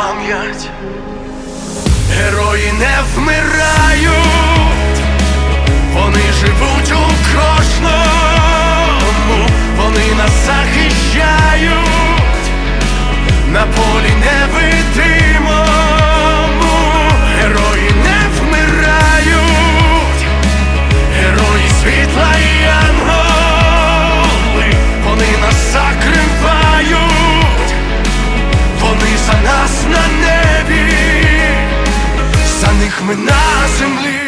пам'ять, герої не вмирають, вони живуть у кожному, вони нас захищають, на полі невидимому, герої не вмирають, герої світла і анголи, вони нас закривають. ми на землі.